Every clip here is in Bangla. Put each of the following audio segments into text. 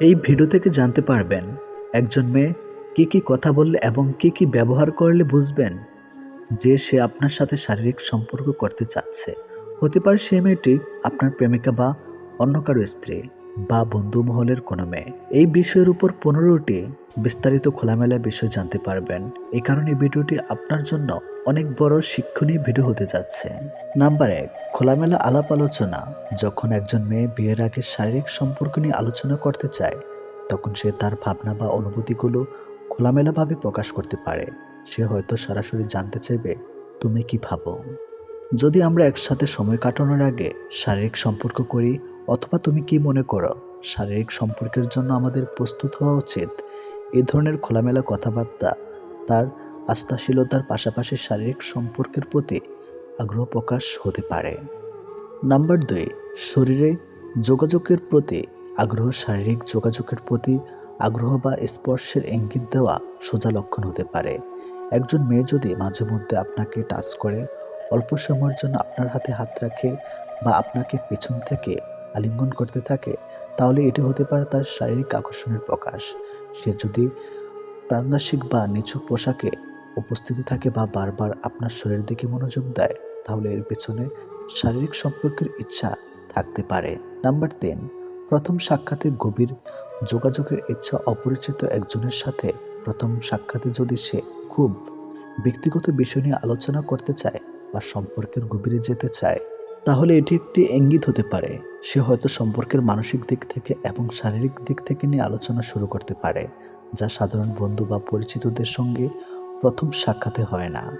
এই ভিডিও থেকে জানতে পারবেন, একজন মেয়ে কী কী কথা বললে এবং কী কী ব্যবহার করলে বুঝবেন যে সে আপনার সাথে শারীরিক সম্পর্ক করতে চাচ্ছে। হতে পারে সে মেয়েটি আপনার প্রেমিকা বা অন্য কারও স্ত্রী বা বন্ধু মহলের কোনো মেয়ে। এই বিষয়ের উপর পনেরোটি বিস্তারিত খোলামেলা বিষয় জানতে পারবেন। এই কারণে ভিডিওটি আপনার জন্য অনেক বড় শিক্ষণীয় ভিডিও হতে যাচ্ছে। নাম্বার এক, খোলামেলা আলাপ আলোচনা। যখন একজন মেয়ে বিয়ের আগে শারীরিক সম্পর্ক নিয়ে আলোচনা করতে চায়, তখন সে তার ভাবনা বা অনুভূতিগুলো খোলামেলাভাবে প্রকাশ করতে পারে। সে হয়তো সরাসরি জানতে চাইবে, তুমি কি ভাবো? যদি আমরা একসাথে সময় কাটানোর আগে শারীরিক সম্পর্ক করি, অথবা তুমি কি মনে করো, শারীরিক সম্পর্কের জন্য আমাদের প্রস্তুত হওয়া উচিত এই ধরনের খোলামেলা কথাবার্তা তার আস্থাশীলতার পাশাপাশি শারীরিক সম্পর্কের প্রতি আগ্রহ প্রকাশ হতে পারে। নাম্বার দুই, শরীরে যোগাযোগের প্রতি আগ্রহ, শারীরিক যোগাযোগের প্রতি আগ্রহ বা স্পর্শের ইঙ্গিত দেওয়া সোজা লক্ষণ হতে পারে। একজন মেয়ে যদি মাঝে মধ্যে আপনাকে টাচ করে, অল্প সময়ের জন্য আপনার হাতে হাত রাখে বা আপনাকে পেছন থেকে আলিঙ্গন করতে থাকে তাহলে এটি হতে পারে তার শারীরিক আকর্ষণের প্রকাশ। সে যদি প্রাঙ্গাসিক বা নিচু পোশাকে উপস্থিতি থাকে বা বারবার আপনার শরীরের দিকে মনোযোগ দেয়, তাহলে এর পেছনে শারীরিক সম্পর্কের ইচ্ছা থাকতে পারে। নাম্বার তিন, প্রথম সাক্ষাতে গভীর যোগাযোগের ইচ্ছা অপরিচিত একজনের সাথে প্রথম সাক্ষাতে যদি সে খুব ব্যক্তিগত বিষয় নিয়ে আলোচনা করতে চায় বা সম্পর্কের গভীরে যেতে চায় তাহলে এটি একটি ইঙ্গিত হতে পারে। সে হয়তো সম্পর্কের মানসিক দিক থেকে এবং শারীরিক দিক থেকে নিয়ে আলোচনা শুরু করতে পারে, যা সাধারণ বন্ধু বা পরিচিতদের সঙ্গে প্রথম সাক্ষাতে হয় না।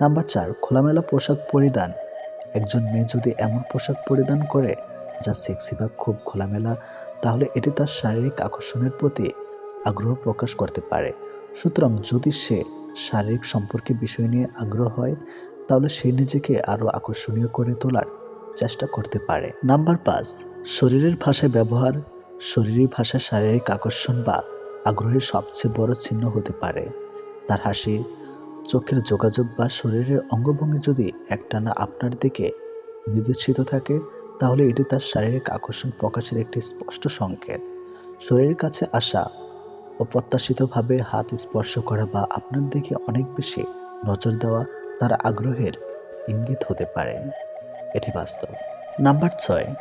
নাম্বার চার, খোলামেলা পোশাক পরিধান। একজন মেয়ে যদি এমন পোশাক পরিধান করে, যা সেক্সি বা খুব খোলামেলা, তাহলে এটি তার শারীরিক আকর্ষণের প্রতি আগ্রহ প্রকাশ করতে পারে। সুতরাং যদি সে শারীরিক সম্পর্কে বিষয় নিয়ে আগ্রহ হয়, তাহলে সে নিজেকে আরও আকর্ষণীয় করে তোলার চেষ্টা করতে পারে। নাম্বার পাঁচ, শরীরের ভাষায় ব্যবহার, শরীরী ভাষা শারীরিক আকর্ষণ বা আগ্রহের সবচেয়ে বড় চিহ্ন হতে পারে। তার হাসি, চোখের যোগাযোগ বা শরীরের অঙ্গভঙ্গি যদি একটানা আপনার দিকে নির্দেশিত থাকে, তাহলে এটি তার শারীরিক আকর্ষণ প্রকাশের একটি স্পষ্ট সংকেত। শরীরের কাছে আসা অপ্রত্যাশিতভাবে হাত স্পর্শ করা বা আপনার দিকে অনেক বেশি নজর দেওয়া তার আগ্রহের ইঙ্গিত হতে পারে। এটি বাস্তব। নাম্বার ছয়,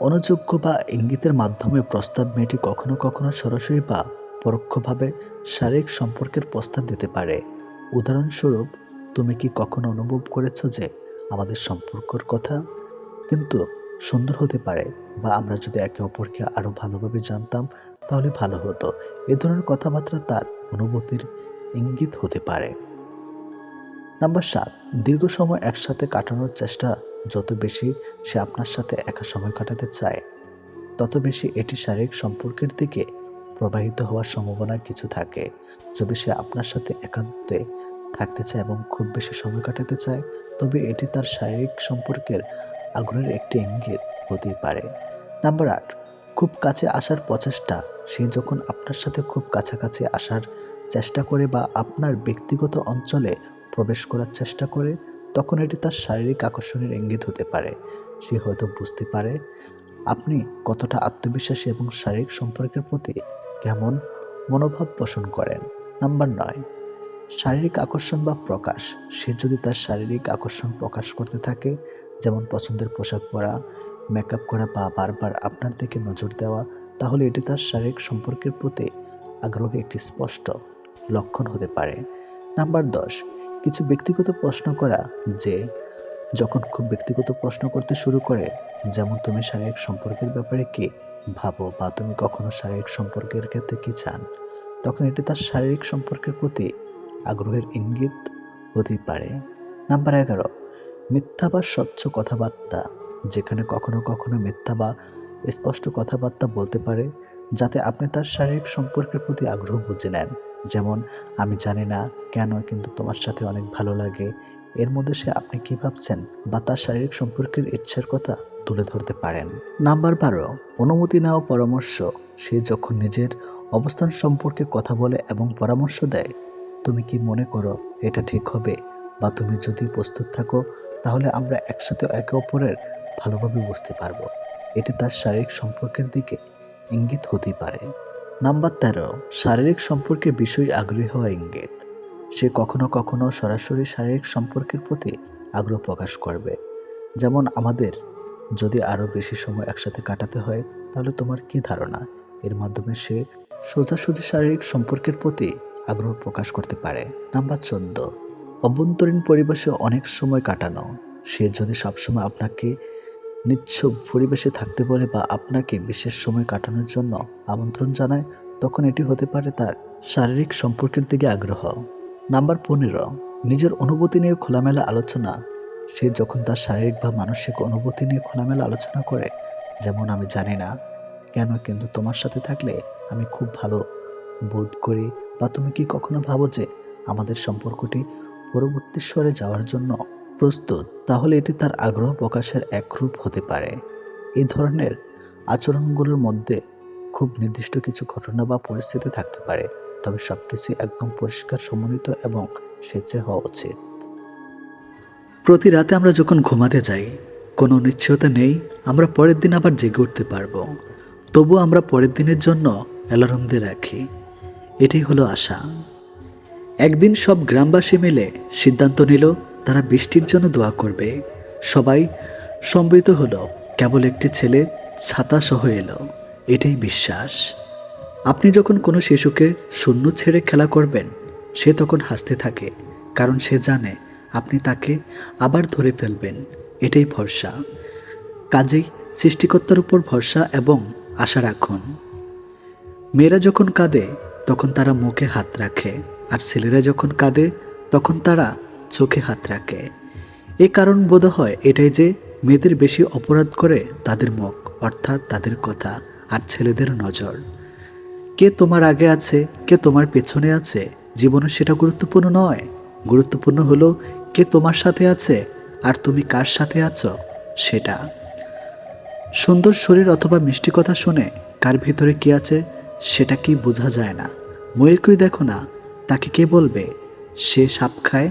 অনুযোগ্য বা ইঙ্গিতের মাধ্যমে প্রস্তাব মেয়েটি কখনো কখনো সরাসরি বা পরোক্ষভাবে শারীরিক সম্পর্কের প্রস্তাব দিতে পারে। উদাহরণস্বরূপ, তুমি কি কখনো অনুভব করেছ যে আমাদের সম্পর্কর কথা? কিন্তু সুন্দর হতে পারে বা আমরা যদি একে অপরকে আরও ভালোভাবে জানতাম, তাহলে ভালো হতো। এ ধরনের কথাবার্তা তার অনুভূতির ইঙ্গিত হতে পারে। নাম্বার সাত, দীর্ঘ সময় একসাথে কাটানোর চেষ্টা যত বেশি সে আপনার সাথে একা সময় কাটাতে চায়, তত বেশি এটি শারীরিক সম্পর্কের দিকে প্রবাহিত হওয়ার সম্ভাবনা কিছু থাকে। যদি সে আপনার সাথে একান্তে থাকতে চায় এবং খুব বেশি সময় কাটাতে চায়, তবে এটি তার শারীরিক সম্পর্কের আগ্রহের একটি ইঙ্গিত হতেই পারে। নাম্বার আট, খুব কাছে আসার প্রচেষ্টা। সে যখন আপনার সাথে খুব কাছাকাছি আসার চেষ্টা করে বা আপনার ব্যক্তিগত অঞ্চলে প্রবেশ করার চেষ্টা করে তখন এটি তার শারীরিক আকর্ষণের ইঙ্গিত হতে পারে। সে হয়তো বুঝতে পারে, আপনি কতটা আত্মবিশ্বাসী এবং শারীরিক সম্পর্কের প্রতি কেমন মনোভাব পোষণ করেন? নাম্বার নয়, শারীরিক আকর্ষণ বা প্রকাশ। সে যদি তার শারীরিক আকর্ষণ প্রকাশ করতে থাকে, যেমন পছন্দের পোশাক পরা মেকআপ করা বা বারবার আপনার দিকে নজর দেওয়া, তাহলে এটি তার শারীরিক সম্পর্কের প্রতি আগ্রহে একটি স্পষ্ট লক্ষণ হতে পারে। নাম্বার দশ কিছু ব্যক্তিগত প্রশ্ন করা যে, যখন খুব ব্যক্তিগত প্রশ্ন করতে শুরু করে, যেমন তুমি শারীরিক সম্পর্কের ব্যাপারে কি ভাবো বা তুমি কখনো শারীরিক সম্পর্কের ক্ষেত্রে কি চান, তখন এটি তার শারীরিক সম্পর্কের প্রতি আগ্রহের ইঙ্গিত হতে পারে। নাম্বার এগারো, মিথ্যা বা স্বচ্ছ কথাবার্তা, যেখানে কখনো কখনো মিথ্যা বা স্পষ্ট কথাবার্তা বলতে পারে, যাতে আপনি তার শারীরিক সম্পর্কের প্রতি আগ্রহ বুঝে নেন। যেমন, আমি জানি না কেন কিন্তু তোমার সাথে অনেক ভালো লাগে। এর মধ্যে সে আপনি কি ভাবছেন বা তার শারীরিক সম্পর্কের ইচ্ছার কথা তুলে ধরতে পারেন। নাম্বার বারো, অনুমতি নেওয়া পরামর্শ। সে যখন নিজের অবস্থান সম্পর্কে কথা বলে এবং পরামর্শ দেয়, তুমি কি মনে করো এটা ঠিক হবে? বা তুমি যদি প্রস্তুত থাকো, তাহলে আমরা একসাথে একে অপরের ভালোভাবে বুঝতে পারব। এটি তার শারীরিক সম্পর্কের দিকে ইঙ্গিত হতেই পারে। নাম্বার তেরো, শারীরিক সম্পর্কের বিষয়ে আগ্রহী হওয়া ইঙ্গিত। সে কখনো কখনো সরাসরি শারীরিক সম্পর্কের প্রতি আগ্রহ প্রকাশ করবে। যেমন আমাদের, যদি আরও বেশি সময় একসাথে কাটাতে হয়, তাহলে তোমার কি ধারণা? এর মাধ্যমে সে সোজাসুজি শারীরিক সম্পর্কের প্রতি আগ্রহ প্রকাশ করতে পারে। নাম্বার চোদ্দ, অভ্যন্তরীণ পরিবেশে অনেক সময় কাটানো। সে যদি সবসময় আপনাকে নিচ্ছুপ পরিবেশে থাকতে পারে বা আপনাকে বিশেষ সময় কাটানোর জন্য আমন্ত্রণ জানায়, তখন এটি হতে পারে তার শারীরিক সম্পর্কের দিকে আগ্রহ। নাম্বার পনেরো, নিজের অনুভূতি নিয়ে খোলামেলা আলোচনা। সে যখন তার শারীরিক বা মানসিক অনুভূতি নিয়ে খোলামেলা আলোচনা করে, যেমন, আমি জানি না। কেন? কিন্তু তোমার সাথে থাকলে আমি খুব ভালো বোধ করি। বা, তুমি কি কখনো ভাবো যে আমাদের সম্পর্কটি পরবর্তী স্তরে যাওয়ার জন্য প্রস্তুত, তাহলে এটি তার আগ্রহ প্রকাশের এক রূপ হতে পারে। এই ধরনের আচরণগুলোর মধ্যে খুব নির্দিষ্ট কিছু ঘটনা বা পরিস্থিতি থাকতে পারে, তবে সব কিছুই একদম পরিষ্কার, সমন্বিত এবং স্বেচ্ছায় হওয়া উচিত। প্রতি রাতে আমরা যখন ঘুমাতে যাই, কোনো নিশ্চয়তা নেই, আমরা পরের দিন আবার জেগে উঠতে পারব। তবু আমরা পরের দিনের জন্য অ্যালার্ম দিয়ে রাখি। এটাই হলো আশা। একদিন সব গ্রামবাসী মিলে সিদ্ধান্ত নিল তারা বৃষ্টির জন্য দোয়া করবে। সবাই সম্মিলিত হলো। কেবল একটি ছেলে ছাতা সহ এলো। এটাই বিশ্বাস। আপনি যখন কোনো শিশুকে শূন্য ছেড়ে খেলা করবেন, সে তখন হাসতে থাকে, কারণ সে জানে আপনি তাকে আবার ধরে ফেলবেন। এটাই ভরসা। কাজেই সৃষ্টিকর্তার উপর ভরসা এবং আশা রাখুন। মেয়েরা যখন কাঁদে, তখন তারা মুখে হাত রাখে, আর ছেলেরা যখন কাঁদে, তখন তারা চোখে হাত রাখে। এ কারণ বোধ হয় এটাই যে মেয়েদের বেশি অপরাধ করে তাদের মুখ, অর্থাৎ তাদের কথা আর ছেলেদের নজর। কে তোমার আগে আছে, কে তোমার পেছনে আছে, জীবনে সেটা গুরুত্বপূর্ণ নয়। গুরুত্বপূর্ণ হলো কে তোমার সাথে আছে আর তুমি কার সাথে আছো, সেটা। সুন্দর শরীর অথবা মিষ্টি কথা শুনে কার ভিতরে কি আছে, সেটা কি বোঝা যায় না। ময়ূরকুই দেখো না, তাকে কে বলবে? সে সাপ খায়?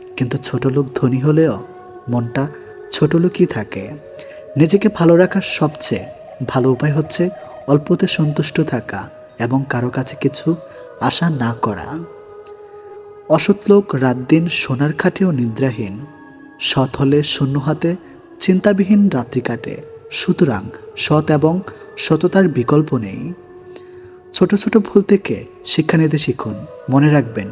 কিন্তু ছোট লোক ধনী হলেও মনটা ছোট লোকই থাকে। নিজেকে ভালো রাখার সবচেয়ে ভালো উপায় হচ্ছে অল্পতে সন্তুষ্ট থাকা এবং কারও কাছে কিছু আশা না করা। অসৎ লোক রাত দিন সোনার খাটেও নিদ্রাহীন। সৎ হলে শূন্য হাতে চিন্তাবিহীন রাত্রি কাটে। সুতরাং সৎ এবং সততার বিকল্প নেই। ছোট ছোট ভুল থেকে শিক্ষা নিতে শিখুন। মনে রাখবেন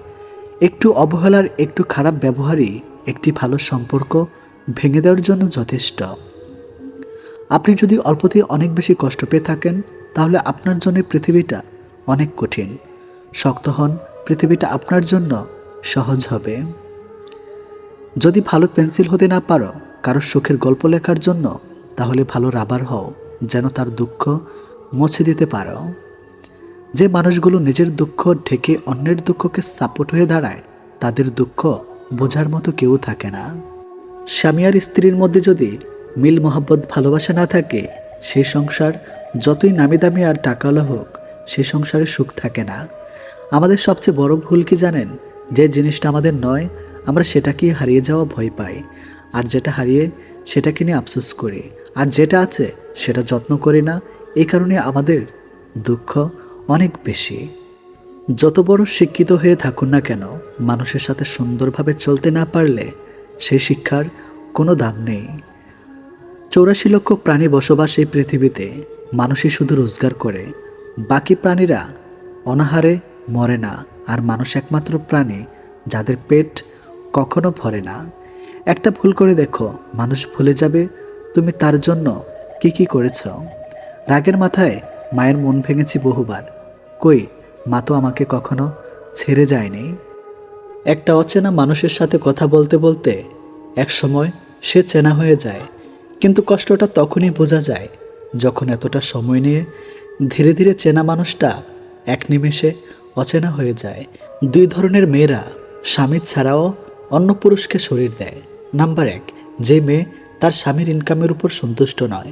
একটু অবহেলার, একটু খারাপ ব্যবহারই একটি ভালো সম্পর্ক ভেঙে দেওয়ার জন্য যথেষ্ট। আপনি যদি অল্পতেই অনেক বেশি কষ্ট পেয়ে থাকেন, তাহলে আপনার জন্য পৃথিবীটা অনেক কঠিন। শক্ত হন, পৃথিবীটা আপনার জন্য সহজ হবে। যদি ভালো পেন্সিল হতে না পারো, কারও সুখের গল্প লেখার জন্য, তাহলে ভালো রাবার হও, যেন তার দুঃখ মুছে দিতে পারো। যে মানুষগুলো নিজের দুঃখ ঢেকে অন্যের দুঃখকে সাপোর্ট হয়ে দাঁড়ায়, তাদের দুঃখ বোঝার মতো কেউ থাকে না। স্বামী আর স্ত্রীর মধ্যে যদি মিল মহব্বত ভালোবাসা না থাকে সেই সংসার যতই নামি দামি আর টাকালো হোক, সে সংসারে সুখ থাকে না। আমাদের সবচেয়ে বড় ভুল কি জানেন? যে জিনিসটা আমাদের নয়, আমরা সেটাকে হারিয়ে যাওয়া ভয় পাই। আর যেটা হারিয়ে সেটাকে নিয়ে আফসোস করি। আর যেটা আছে, সেটা যত্ন করি না। এই কারণে আমাদের দুঃখ অনেক বেশি। যত বড় শিক্ষিত হয়ে থাকুন না কেন, মানুষের সাথে সুন্দরভাবে চলতে না পারলে সেই শিক্ষার কোনো দাম নেই। চৌরাশি লক্ষ প্রাণী বসবাস এই পৃথিবীতে, মানুষই শুধু রোজগার করে। বাকি প্রাণীরা অনাহারে মরে না, আর মানুষ একমাত্র প্রাণী যাদের পেট কখনো ভরে না। একটা ভুল করে দেখো, মানুষ ভুলে যাবে, তুমি তার জন্য কি কি করেছ? রাগের মাথায় মায়ের মন ভেঙেছি বহুবার। কই, মা তো আমাকে কখনো ছেড়ে যায়নি। একটা অচেনা মানুষের সাথে কথা বলতে বলতে এক সময় সে চেনা হয়ে যায়, কিন্তু কষ্টটা তখনই বোঝা যায় যখন এতটা সময় নিয়ে ধীরে ধীরে চেনা মানুষটা এক নিমেষে অচেনা হয়ে যায়। দুই ধরনের মেয়েরা স্বামী ছাড়াও অন্য পুরুষকে শরীর দেয়। নাম্বার এক, যে মেয়ে তার স্বামীর ইনকামের উপর সন্তুষ্ট নয়।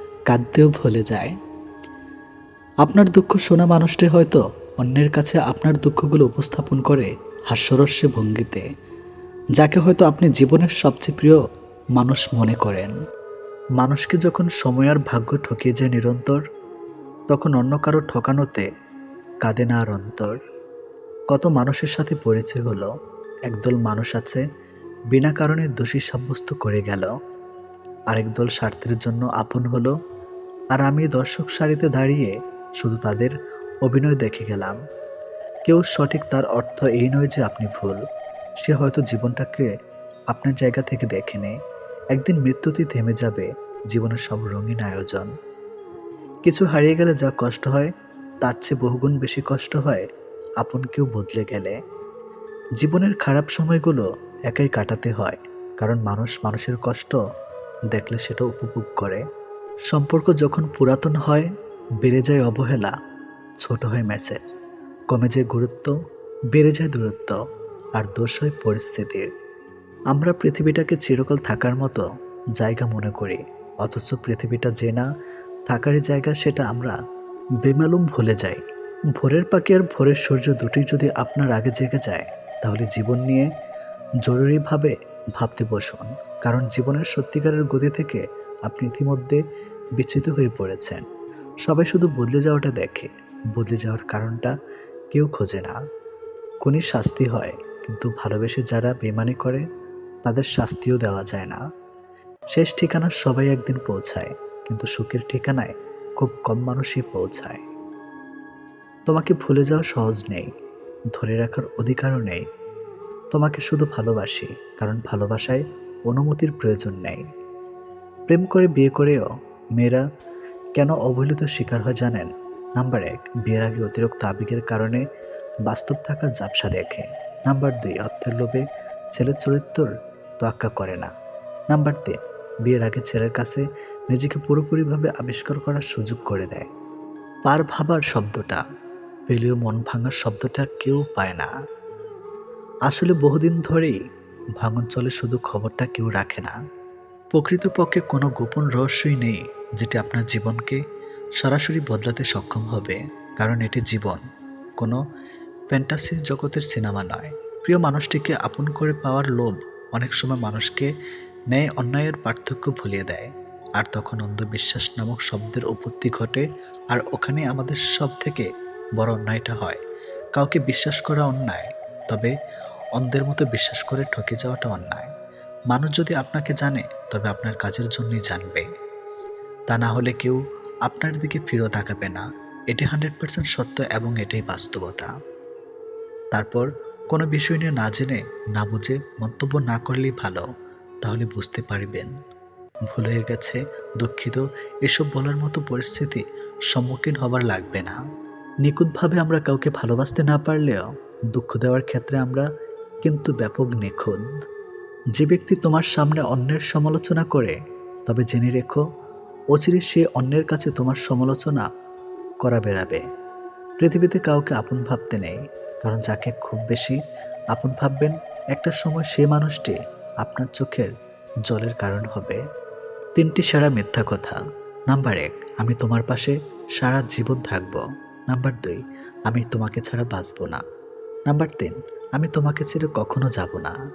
কাঁদতেও ভুলে যায়। আপনার দুঃখ শোনা মানুষটি হয়তো অন্যের কাছে আপনার দুঃখগুলো উপস্থাপন করে হাস্যরস্যে ভঙ্গিতে, যাকে হয়তো আপনি জীবনের সবচেয়ে প্রিয় মানুষ মনে করেন। মানুষকে যখন সময় আর ভাগ্য ঠকিয়ে যায় নিরন্তর, তখন অন্য কারও ঠকানোতে কাঁদে না আর অন্তর। কত মানুষের সাথে পরিচয় হলো, একদল মানুষ আছে, বিনা কারণে দোষী সাব্যস্ত করে গেল। আরেক দল স্বার্থের জন্য আপন হলো, আর আমি দর্শক সারিতে দাঁড়িয়ে শুধু তাদের অভিনয় দেখে গেলাম। কেউ সঠিক তার অর্থ এই নয় যে আপনি ভুল। সে হয়তো জীবনটাকে আপনার জায়গা থেকে দেখে দেখেনি। একদিন মৃত্যুতেই থেমে যাবে জীবনের সব রঙিন আয়োজন। কিছু হারিয়ে গেলে যা কষ্ট হয়, তার চেয়ে বহুগুণ বেশি কষ্ট হয় আপন কেউ বদলে গেলে। জীবনের খারাপ সময়গুলো একাই কাটাতে হয়, কারণ মানুষ মানুষের কষ্ট দেখলে সেটা উপভোগ করে। সম্পর্ক যখন পুরাতন হয়, বেড়ে যায় অবহেলা, ছোট হয় মেসেজ কমে যায় গুরুত্ব, বেড়ে যায় দূরত্ব, আর দোষ হয় পরিস্থিতির। আমরা পৃথিবীটাকে চিরকাল থাকার মতো জায়গা মনে করি, অথচ পৃথিবীটা যে না থাকারই জায়গা সেটা আমরা বেমালুম ভুলে যাই। ভোরের পাখি আর ভোরের সূর্য দুটি যদি আপনার আগে জেগে যায়, তাহলে জীবন নিয়ে জরুরিভাবে ভাবতে বসুন, কারণ জীবনের সত্যিকারের গতি থেকে আপনি ইতিমধ্যে বিচ্ছিত হয়ে পড়েছেন। সবাই শুধু বদলে যাওয়াটা দেখে, বদলে যাওয়ার কারণটা কেউ খোঁজে না। কোনই শাস্তি হয়, কিন্তু ভালোবেসে যারা বেমানি করে, তাদের শাস্তিও দেওয়া যায় না। শেষ ঠিকানা সবাই একদিন পৌঁছায়, কিন্তু সুখের ঠিকানায় খুব কম মানুষই পৌঁছায়। তোমাকে ভুলে যাওয়া সহজ নেই, ধরে রাখার অধিকারও নেই। তোমাকে শুধু ভালোবাসি, কারণ ভালোবাসায় অনুমতির প্রয়োজন নেই। প্রেম করে বিয়ে করেও মেয়েরা কেন অবহেলিত শিকার হয় জানেন? নাম্বার এক, বিয়ের আগে অতিরিক্ত আবেগের কারণে বাস্তব থাকার জাপসা দেখে। নাম্বার দুই অর্থের লোভে ছেলের চরিত্রর তোয়াক্কা করে না। নাম্বার তিন, বিয়ের আগে ছেলের কাছে নিজেকে পুরোপুরিভাবে আবিষ্কার করার সুযোগ করে দেয়। পার ভাবার শব্দটা, পেলেও মন ভাঙার শব্দটা কেউ পায় না। আসলে বহুদিন ধরেই ভাঙন চলে শুধু খবরটা কেউ রাখে না। প্রকৃতপক্ষে কোনো গোপন রহস্যই নেই যেটি আপনার জীবনকে সরাসরি বদলাতে সক্ষম হবে, কারণ এটি জীবন। কোনো ফ্যান্টাসি জগতের সিনেমা নয়। প্রিয় মানুষটিকে আপন করে পাওয়ার লোভ অনেক সময় মানুষকে ন্যায় অন্যায়ের পার্থক্য ভুলিয়ে দেয়। আর তখন অন্ধবিশ্বাস নামক শব্দের উপত্তি ঘটে আর ওখানে আমাদের সব থেকে বড় অন্যায়টা হয়। কাউকে বিশ্বাস করা অন্যায়, তবে অন্ধের মতো বিশ্বাস করে ঠকে যাওয়াটা অন্যায়। মানুষ যদি আপনাকে জানে, তবে আপনার কাজের জন্যই জানবে। তা না হলে কেউ আপনার দিকে ফিরেও তাকাবে না। এটি হান্ড্রেড পার্সেন্ট সত্য এবং এটাই বাস্তবতা। তারপর কোনো বিষয় নিয়ে না জেনে, না বুঝে মন্তব্য না করলেই ভালো, তাহলে বুঝতে পারবেন। ভুল হয়ে গেছে, দুঃখিত, এসব বলার মতো পরিস্থিতি সম্মুখীন হবার লাগবে না। নিখুঁতভাবে আমরা কাউকে ভালোবাসতে না পারলেও দুঃখ দেওয়ার ক্ষেত্রে আমরা কিন্তু ব্যাপক নিখুঁত। যে ব্যক্তি তোমার সামনে অন্যের সমালোচনা করে, তবে জেনে রেখো, অচিরে সে অন্যের কাছে তোমার সমালোচনা করা বেড়াবে। পৃথিবীতে কাউকে আপন ভাবতে নেই, কারণ যাকে খুব বেশি আপন ভাববেন, একটা সময় সে মানুষটি আপনার চোখের জলের কারণ হবে। তিনটি সারা মিথ্যা কথা। নাম্বার এক, আমি তোমার পাশে সারা জীবন থাকব। নাম্বার দুই, আমি তোমাকে ছাড়া বাঁচব না। নাম্বার তিন আমি তোমাকে ছেড়ে কখনো যাব না।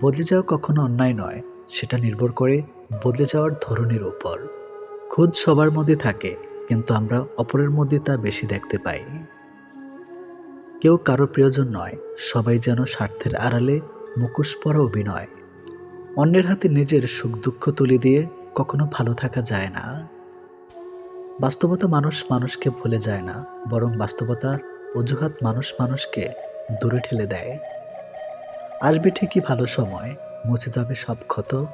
বদলে যাওয়া কখনো অন্যায় নয়, সেটা নির্ভর করে বদলে যাওয়ার ধরনের উপর। খোঁজ সবার মধ্যে থাকে, কিন্তু আমরা অপরের মধ্যে তা বেশি দেখতে পাই। কেউ কারও প্রিয়জন নয়, সবাই যেন স্বার্থের আড়ালে মুখোশ পরা অভিনয়। অন্যের হাতে নিজের সুখ দুঃখ তুলে দিয়ে কখনো ভালো থাকা যায় না। বাস্তবতা মানুষ মানুষকে ভুলে যায় না, বরং বাস্তবতার অজুহাত মানুষ মানুষকে দূরে ঠেলে দেয়। আসবে ঠিকই ভালো সময়, মুছে যাবে সব ক্ষত,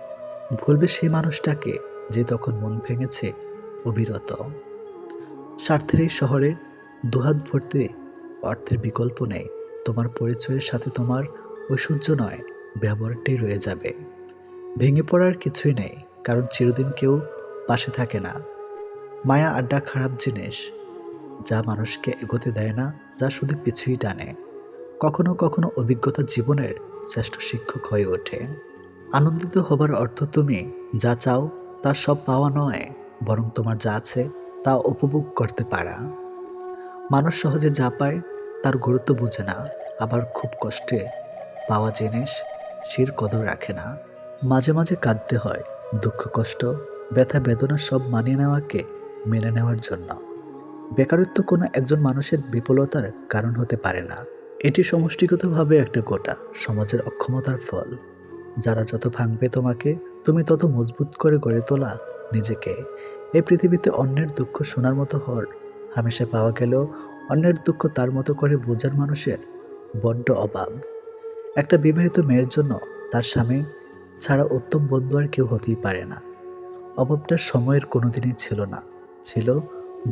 ভুলবে সেই মানুষটাকে যে তখন মন ভেঙেছে অবিরত। স্বার্থের এই শহরে দুহাত ভর্তি অর্থের বিকল্প নেই, তোমার পরিচয়ের সাথে তোমার ঐশ্বর্য নয়, ব্যবহারটাই রয়ে যাবে। ভেঙে পড়ার কিছুই নেই, কারণ চিরদিন কেউ পাশে থাকে না। মায়া আড্ডা খারাপ জিনিস, যা মানুষকে এগোতে দেয় না, যা শুধু পিছুই টানে। কখনো কখনো অভিজ্ঞতা জীবনের শ্রেষ্ঠ শিক্ষক হয়ে ওঠে। আনন্দিত হবার অর্থ তুমি যা চাও তা সব পাওয়া নয়, বরং তোমার যা আছে তা উপভোগ করতে পারা। মানুষ সহজে যা পায় তার গুরুত্ব বোঝে না, আবার খুব কষ্টে পাওয়া জিনিস শির কদর রাখে না। মাঝে মাঝে কাঁদতে হয়, দুঃখ, কষ্ট, ব্যথা, বেদনা সব মানিয়ে নেওয়াকে মেনে নেওয়ার জন্য। বেকারত্ব কোনো একজন মানুষের বিফলতার কারণ হতে পারে না। এটি সমষ্টিগতভাবে একটা গোটা, সমাজের অক্ষমতার ফল। যারা যত ভাঙবে তোমাকে, তুমি তত মজবুত করে গড়ে তোলা নিজেকে। এই পৃথিবীতে অন্যের দুঃখ শোনার মতো হর, হামেশা পাওয়া গেলেও অন্যের দুঃখ তার মতো করে বোঝার মানুষের বড্ড অভাব। একটা বিবাহিত মেয়ের জন্য তার স্বামী ছাড়া উত্তম বন্ধু আর কেউ হতেই পারে না। অভাবটা সময়ের কোনোদিনই ছিল না, ছিল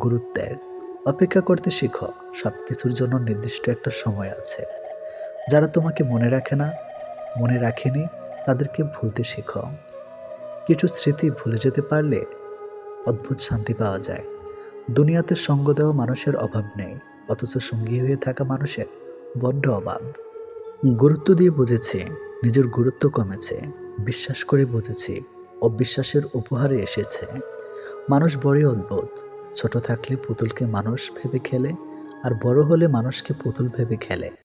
গুরুত্বের। অপেক্ষা করতে শিখো সব কিছুর জন্য নির্দিষ্ট একটা সময় আছে। যারা তোমাকে মনে রাখে না, মনে রাখেনি, তাদেরকে ভুলতে শিখো। কিছু স্মৃতি ভুলে যেতে পারলে অদ্ভুত শান্তি পাওয়া যায়। দুনিয়াতে সঙ্গ দেওয়া মানুষের অভাব নেই, অথচ সঙ্গী হয়ে থাকা মানুষের বড্ড অভাব গুরুত্ব দিয়ে বুঝেছি, নিজের গুরুত্ব কমেছে, বিশ্বাস করে বুঝেছি, অবিশ্বাসের উপহারে এসেছে। মানুষ বড়ই অদ্ভুত ছোট থাকলে পুতুলকে মানুষ ভেবে খেলে আর বড় হলে মানুষকে পুতুল ভেবে খেলে।